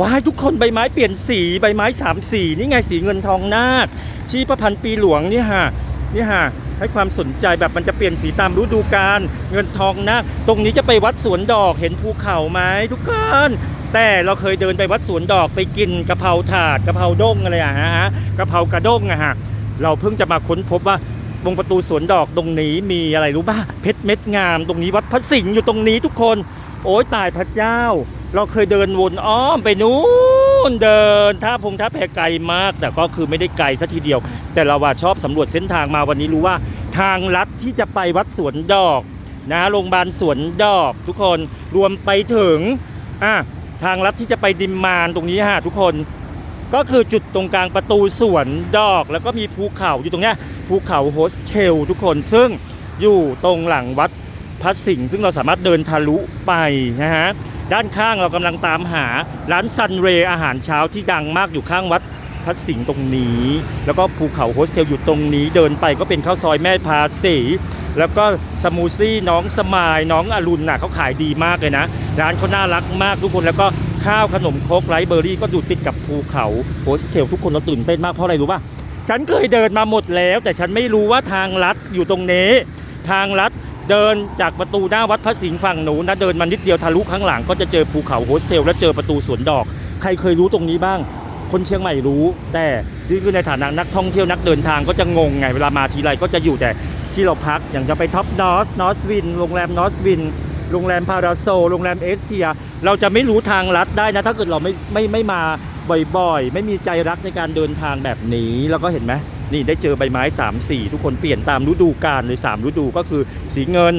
ว้ายทุกคนใบไม้เปลี่ยนสีใบไม้สามสีนี่ไงสีเงินทองนาคที่ประพันธ์ปีหลวงนี่ฮะนี่ฮะให้ความสนใจแบบมันจะเปลี่ยนสีตามฤดูกาลเงินทองนาคตรงนี้จะไปวัดสวนดอกเห็นภูเขาไหมทุกคนแต่เราเคยเดินไปวัดสวนดอกไปกินกะเพราถาดกะเพราด้งอะไรอะฮะกะเพรากระด้งอะฮะเราเพิ่งจะมาค้นพบว่าตรงประตูสวนดอกตรงนี้มีอะไรรู้ป่ะเพชรเม็ดงาม ตรงนี้วัดพระสิงห์อยู่ตรงนี้ทุกคน โอ้ยตายพระเจ้า เราเคยเดินวนอ้อมไปนู้นเดินท่าพงท่าแพไกลมาก แต่ก็คือไม่ได้ไกลสัทีเดียว แต่เราว่าชอบสำรวจเส้นทางมาวันนี้รู้ว่าทางลัดที่จะไปวัดสวนดอกนะโรงพยาบาลสวนดอกทุกคนรวมไปถึงอะทางลัดที่จะไปดิมมานตรงนี้ฮะทุกคนก็คือจุดตรงกลางประตูสวนดอก แล้วก็มีภูเขาอยู่ตรงเนี้ยภูเขาโฮสเทลทุกคนซึ่งอยู่ตรงหลังวัดพระสิงห์ซึ่งเราสามารถเดินทะลุไปนะฮะ ด้านข้างเรากำลังตามหาร้านซันเรย์อาหารเช้าที่ดังมากอยู่ข้างวัดพระสิงห์ตรงนี้ แล้วก็ภูเขาโฮสเทลอยู่ตรงนี้ เดินไปก็เป็นข้าวซอยแม่พาสีแล้วก็สมูซี่น้องสมายน้องอรุณน่ะเขาขายดีมากเลยนะ ร้านเขาน่ารักมากทุกคนแล้วก็ข้าวขนมโคกไรเบอร์รี่ก็ดูติดกับภูเขาโฮสเทลทุกคนเราตื่นเต้นมากเพราะอะไรรู้ป่ะฉันเคยเดินมาหมดแล้ว แต่ฉันไม่รู้ว่าทางลัดอยู่ตรงนี้ ทางลัด เดินจากประตูหน้าวัดพระสิงห์ฝั่งหนูนะเดินมานิดเดียวทะลุข้างหลังก็จะเจอภูเขาโฮสเทล และเจอประตูสวนดอก ใครเคยรู้ตรงนี้บ้าง คนเชียงใหม่รู้ แต่นี่คือในฐานะนักท่องเที่ยวนักเดินทางก็จะงงไงเวลามาทีไรก็จะอยู่แต่ที่เราพักอย่างจะไปท็อปนอสนอสวินโรงแรมนอสวินโรงแรมพาราโซโรงแรมเอสเทียเราจะไม่รู้ทางลัดได้นะ ถ้าเกิดเราไม่ไม่ไม่มาบ่อยๆ ไม่มีใจรักในการเดินทางแบบนี้แล้วก็เห็นไหมนี่ได้เจอใบไม้ 3 สีทุกคนเปลี่ยนตามฤดูกาลเลย3ฤดูก็คือสีเงิน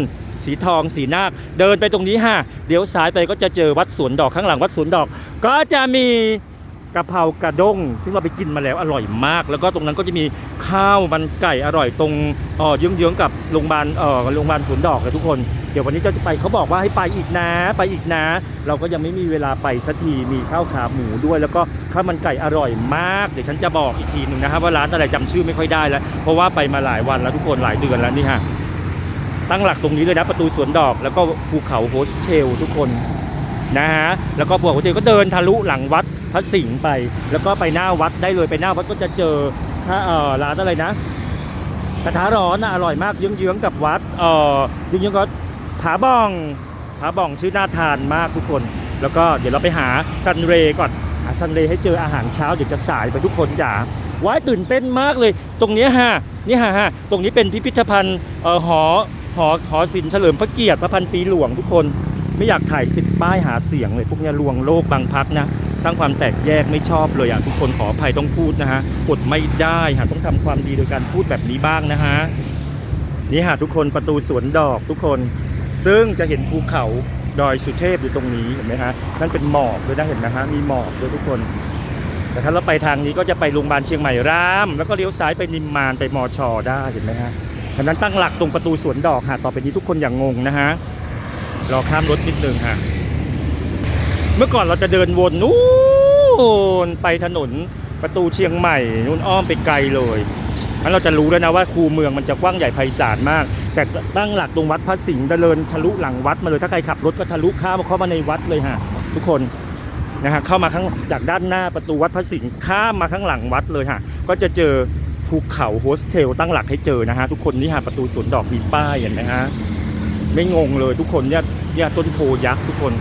สีทอง สีนาค เดินไปตรงนี้ฮะเดี๋ยวซ้ายไปก็จะเจอวัดสวนดอกข้างหลังวัดสวนดอก ก็จะมี กะเพรากระด้ง ซึ่งเราไปกินมาแล้วอร่อยมาก แล้วก็ตรงนั้นก็จะมีข้าวมันไก่อร่อยตรงเอ่อเยื้องๆกับโรงพยาบาลเอ่อโรงพยาบาลสวนดอกเลยทุกคน เดี๋ยววันนี้ก็จะไปเขาบอกว่าให้ไปอีกนะไปอีกนะ เราก็ยังไม่มีเวลาไปสักทีมีข้าวขาหมูด้วย แล้วก็ข้าวมันไก่อร่อยมากเดี๋ยวฉันจะบอกอีกทีหนึ่งนะครับว่าร้านอะไรจำชื่อไม่ค่อยได้แล้ว เพราะว่าไปมาหลายวันแล้วทุกคนหลายเดือนแล้วนี่ฮะตั้งหลักตรงนี้เลยนะประตูสวนดอก แล้วก็ภูเขาโฮสเทลทุกคนนะฮะแล้วก็ภูเขาโฮสเทลก็เดินทะลุหลังวัดพระสิงห์ไป แล้วก็ไปหน้าวัดได้เลยไปหน้าวัดก็จะเจอค่าเออร้านอะไรนะ กระทะร้อนนะอร่อยมากเยื้องๆกับวัดเออเยื้องๆก็ผาบ้องผาบ้องชื่อน่าทานมากทุกคน แล้วก็เดี๋ยวเราไปหาซันเรก่อนหาซันเรให้เจออาหารเช้าเดี๋ยวจะสายไปทุกคนจ๋าว้ายตื่นเต้นมากเลย ตรงนี้ฮะนี่ฮะฮะตรงนี้เป็นพิพิธภัณฑ์เออหอหอหอศิลป์เฉลิมพระเกียรติพระพันปีหลวงทุกคนไม่อยากถ่ายติดป้ายหาเสียงเลยพวกนี้ลวงโลกบางพักนะ สร้างความแตกแยกไม่ชอบเลยอะทุกคนขออภัยต้องพูดนะฮะกดไม่ได้ฮะต้องทำความดีโดยการพูดแบบนี้บ้างนะฮะนี่ฮะทุกคนประตูสวนดอกทุกคน ซึ่งจะเห็นภูเขาดอยสุเทพอยู่ตรงนี้เห็นไหมฮะนั่นเป็นหมอกด้วยนะเห็นไหมฮะมีหมอกด้วยทุกคน แต่ถ้าเราไปทางนี้ก็จะไปโรงพยาบาลเชียงใหม่ราม แล้วก็เลี้ยวซ้ายไปนิมมานไปมอชอได้เห็นไหมฮะดังนั้นตั้งหลักตรงประตูสวนดอกฮะต่อไปนี้ทุกคนอย่างงงนะฮะรอข้ามรถนิดนึงฮะ เมื่อก่อนเราจะเดินวนนู้นไปถนนประตูเชียงใหม่นู่นอ้อมไปไกลเลยงั้นเราจะรู้แล้วนะว่าคูเมืองมันจะกว้างใหญ่ไพศาลมาก แต่ตั้งหลักตรงวัดพระสิงห์เดินทะลุหลังวัดมาเลยถ้าใครขับรถก็ทะลุข้ามเข้ามาในวัดเลยฮะทุกคนนะฮะเข้ามาข้างจากด้านหน้าประตูวัดพระสิงห์ข้ามมาข้างหลังวัดเลยฮะก็จะเจอภูเขาโฮสเทลตั้งหลักให้เจอนะฮะทุกคนนี่ฮะประตูสวนดอกมีป้ายเห็นไหมฮะไม่งงเลยทุกคนเนี่ยเนี่ยต้นโพยักษ์ทุกคน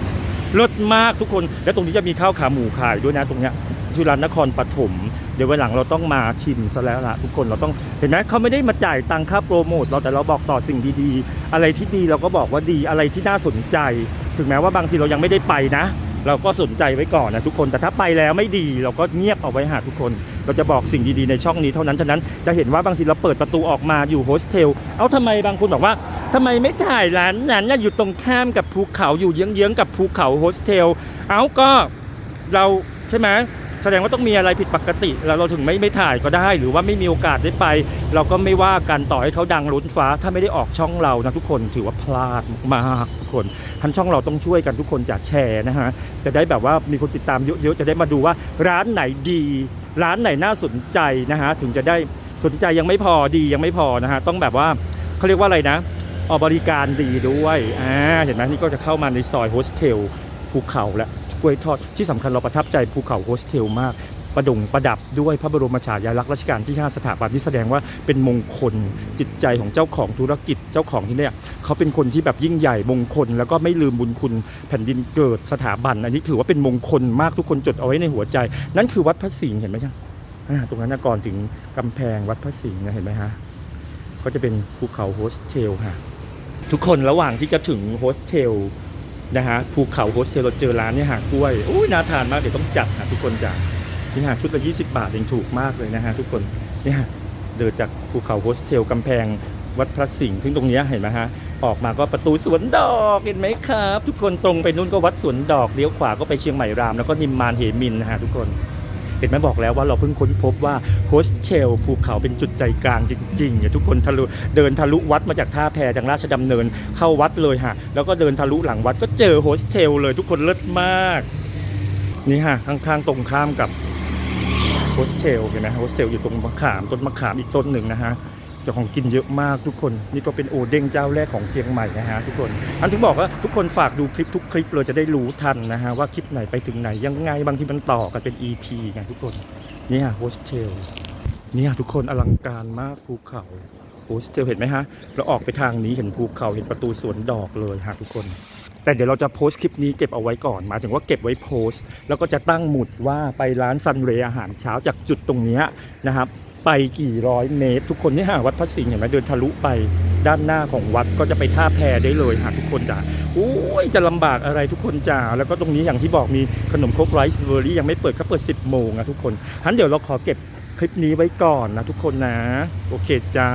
เลิศมากทุกคน แล้วตรงนี้จะมีข้าวขาหมูขายด้วยนะตรงเนี้ยชื่อร้านนครปฐมเดี๋ยววันหลังเราต้องมาชิมซะแล้วละทุกคนเราต้องเห็นไหมเขาไม่ได้มาจ่ายตังค่าโปรโมทเราแต่เราบอกต่อสิ่งดีๆ อะไรที่ดีเราก็บอกว่าดีอะไรที่น่าสนใจ ถึงแม้ว่าบางทีเรายังไม่ได้ไปนะ เราก็สนใจไว้ก่อนนะทุกคนแต่ถ้าไปแล้วไม่ดีเราก็เงียบเอาไว้หาทุกคน เราจะบอกสิ่งดีๆในช่องนี้เท่านั้นฉะนั้นจะเห็นว่าบางทีเราเปิดประตูออกมาอยู่โฮสเทลเอ้าทำไมบางคนบอกว่าทำไมไม่ถ่ายร้านนั้นน่ะอยู่ตรงข้ามกับภูเขาอยู่เยื้องๆกับภูเขาโฮสเทลเอ้าก็เราใช่ไหม แสดงว่าต้องมีอะไรผิดปกติ แล้วเราถึงไม่ไม่ถ่ายก็ได้ หรือว่าไม่มีโอกาสได้ไป เราก็ไม่ว่ากันต่อให้เขาดังล้นฟ้า ถ้าไม่ได้ออกช่องเรานะทุกคนถือว่าพลาดมากทุกคนทันช่องเราต้องช่วยกันทุกคนจากแชร์นะฮะจะได้แบบว่ามีคนติดตามเยอะๆจะได้มาดูว่าร้านไหนดี ร้านไหนน่าสนใจนะฮะถึงจะได้สนใจยังไม่พอดียังไม่พอนะฮะต้องแบบว่าเขาเรียกว่าอะไรนะออกบริการดีด้วยอ่าเห็นไหมนี่ก็จะเข้ามาในซอยโฮสเทลภูเขาแล้ว ล้วยทอดที่สำคัญเราประทับใจภูเขาโฮสเทลมาก ประดงประดับด้วยพระบรมฉายาลักษณ์รัชกาลที่ 5 สถาบันที่แสดงว่าเป็นมงคลจิตใจของเจ้าของธุรกิจเจ้าของที่เนี่ยเขาเป็นคนที่แบบยิ่งใหญ่มงคล แล้วก็ไม่ลืมบุญคุณแผ่นดินเกิดสถาบัน อันนี้ถือว่าเป็นมงคลมากทุกคนจดเอาไว้ในหัวใจ นั่นคือวัดพระสิงห์เห็นไหมจ๊ะตรงนั้นก่อนถึงกำแพงวัดพระสิงห์นะเห็นไหมฮะก็จะเป็นภูเขาโฮสเทลค่ะทุกคนระหว่างที่จะถึงโฮสเทล นะฮะภูเขาโฮสเทลเราเจอร้านเนี่ยหากล้วยอุ้ยน่าทานมากเดี๋ยวต้องจัดนะทุกคนจ้ะนี่ฮะชุดละ 20 บาทเองถูกมากเลยนะฮะทุกคนนี่ยเดินจากภูเขาโฮสเทลกำแพงวัดพระสิงห์ซึ่งตรงนี้เห็นไหมฮะ ออกมาก็ประตูสวนดอกเห็นไหมครับ ทุกคนตรงไปนู่นก็วัดสวนดอกเลี้ยวขวาก็ไปเชียงใหม่รามแล้วก็นิมมานเหมินนะฮะทุกคน ห็นไหมบอกแล้วว่าเราเพิ่งค้นพบว่าโฮสเทลภูเขาเป็นจุดใจกลางจริงๆเนี่ยทุกคนทะลุเดินทะลุวัดมาจากท่าแพทางราชดำเนินเข้าวัดเลยฮะ แล้วก็เดินทะลุหลังวัดก็เจอโฮสเทลเลยทุกคนเลิศมาก นี่ฮะ ข้างๆตรงข้ามกับโฮสเทลเห็นไหมโฮสเทลอยู่ตรงมะขามต้นมะขามอีกต้นหนึ่งนะฮะ เจ้าของกินเยอะมากทุกคน นี่ก็เป็นโอเด้งเจ้าแรกของเชียงใหม่นะฮะทุกคนอันถึงบอกว่าทุกคนฝากดูคลิปทุกคลิปเลยจะได้รู้ทันนะฮะว่าคลิปไหนไปถึงไหนยังไงบางทีมันต่อกันเป็น EP ไงทุกคนเนี่ยโฮสเทลเนี่ยทุกคนอลังการมากภูเขาโฮสเทลเห็นไหมฮะเราออกไปทางนี้เห็นภูเขาเห็นประตูสวนดอกเลยฮะทุกคนแต่เดี๋ยวเราจะโพสต์คลิปนี้เก็บเอาไว้ก่อนหมายถึงว่าเก็บไว้โพสต์ แล้วก็จะตั้งหมุดว่าไปร้านซันเรย์อาหารเช้าจากจุดตรงนี้นะครับ ไปกี่ร้อยเมตร ทุกคนนี่ฮะวัดพระสิงห์เห็นไหมเดินทะลุไปด้านหน้าของวัดก็จะไปท่าแพได้เลยฮะทุกคนจ้ะโอ้ยจะลำบากอะไรทุกคนจ้าแล้วก็ตรงนี้อย่างที่บอกมีขนมครกไรซ์เบอร์รี่ยังไม่เปิดเขาเปิด 10 โมงอะทุกคนฮั้นเดี๋ยวเราขอเก็บคลิปนี้ไว้ก่อนนะทุกคนนะ โอเคจ้า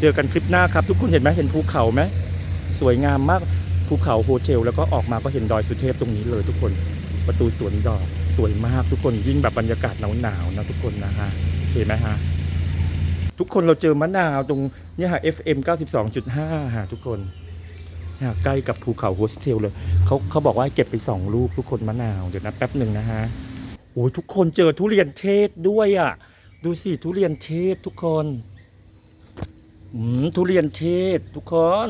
เจอกันคลิปหน้าครับ ทุกคนเห็นไหมเห็นภูเขาไหมสวยงามมากภูเขาโฮเทลแล้วก็ออกมาก็เห็นดอยสุเทพตรงนี้เลยทุกคนประตูสวนดอกสวยมากทุกคนยิ่งแบบบรรยากาศหนาวๆนะทุกคนนะฮะ เคไหมฮะ ทุกคนเราเจอมะนาวตรงเนี่ยฮะ FM 92.5ฮะทุกคนเนี่ยใกล้กับภูเขาโฮสเทลเลยเขาเขาบอกว่าเก็บไปสองลูกทุกคนมะนาว เดี๋ยวนะแป๊บหนึ่งนะฮะโอ้ยทุกคนเจอทุเรียนเทศด้วยอะ ดูสิทุเรียนเทศทุกคนอืมทุเรียนเทศทุกคน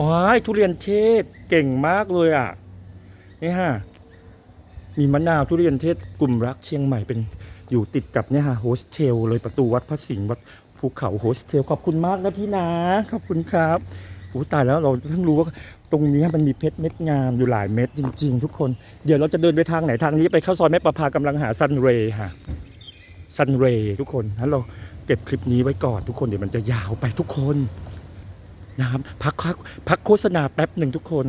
ว้ายทุเรียนเทศเก่งมากเลยอะนี่ฮะ มีมะนาวทุเรียนเทศกลุ่มรักเชียงใหม่เป็นอยู่ติดกับเนี่ยฮะโฮสเทลเลยประตูวัดพระสิงห์วัดภูเขาโฮสเทลขอบคุณมากนะพี่นะขอบคุณครับโอ้ตายแล้วเราเพิ่งรู้ว่าตรงนี้มันมีเพชรเม็ดงามอยู่หลายเม็ดจริง ๆ ทุกคน เดี๋ยวเราจะเดินไปทางไหนทางนี้ไปเข้าซอยแม่ประภากำลังหาซันเรย์ค่ะซันเรย์ทุกคนงั้นเราเก็บคลิปนี้ไว้ก่อนทุกคนเดี๋ยวมันจะยาวไปทุกคนนะครับพักพักพักโฆษณาแป๊บหนึ่งทุกคน